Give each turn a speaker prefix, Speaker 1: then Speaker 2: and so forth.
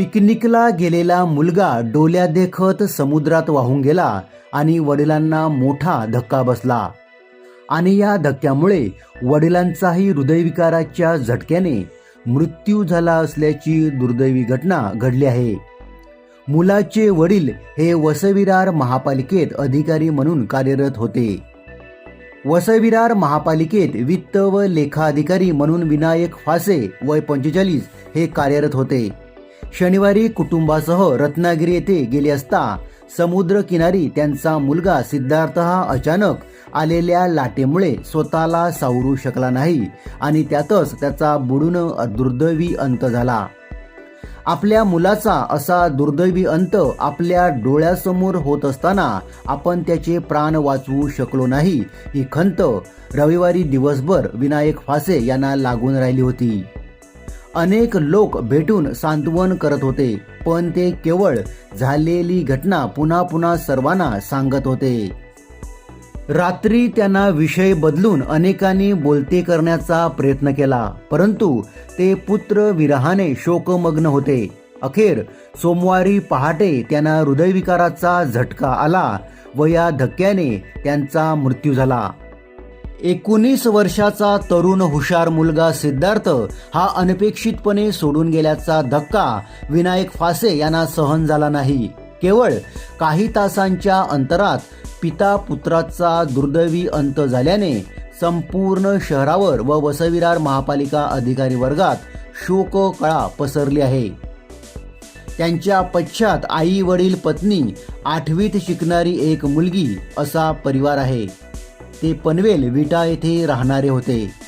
Speaker 1: पिकनिकला गेलेला मुलगा डोल्या देखत समुद्रात वाहून गेला आणि वडिलांना मोठा धक्का बसला. आणि या धक्क्यामुळे वडिलांचाही हृदयविकाराच्या झटक्याने मृत्यू झाला असल्याची दुर्दैवी घटना घडली आहे. मुलाचे वडील हे वसविरार महापालिकेत अधिकारी म्हणून कार्यरत होते. वसविरार महापालिकेत वित्त व लेखा अधिकारी म्हणून विनायक फासे वय पंचेचाळीस हे कार्यरत होते. शनिवारी कुटुंबासह रत्नागिरी येथे गेले असता समुद्र किनारी त्यांचा मुलगा सिद्धार्थ हा अचानक आलेल्या लाटेमुळे स्वतःला सावरू शकला नाही आणि त्यातच त्याचा बुडून दुर्दैवी अंत झाला. आपल्या मुलाचा असा दुर्दैवी अंत आपल्या डोळ्यासमोर होत असताना आपण त्याचे प्राण वाचवू शकलो नाही ही खंत रविवारी दिवसभर विनायक फासे यांना लागून राहिली होती. अनेक लोक भेटून सांत्वन करत होते पण ते केवळ झालेली घटना पुन्हा पुन्हा सर्वांना सांगत होते. रात्री त्यांना विषय बदलून अनेकांनी बोलते करण्याचा प्रयत्न केला परंतु ते पुत्र विरहाने शोकमग्न होते. अखेर सोमवारी पहाटे त्यांना हृदयविकाराचा झटका आला व या धक्क्याने त्यांचा मृत्यू झाला. एकोणीस वर्षाचा तरुण हुशार मुलगा सिद्धार्थ हा अनपेक्षितपणे सोडून गेल्याचा धक्का विनायक फासे यांना सहन झाला नाही. केवळ काही तासांच्या अंतरात पिता पुत्राचा दुर्दैवी अंत झाल्याने संपूर्ण शहरावर व वसविरार महापालिका अधिकारी वर्गात शोककळा पसरली आहे. त्यांच्या पश्चात आई वडील पत्नी आठवीत शिकणारी एक मुलगी असा परिवार आहे. ते पनवेल विटा येथे राहणारे होते.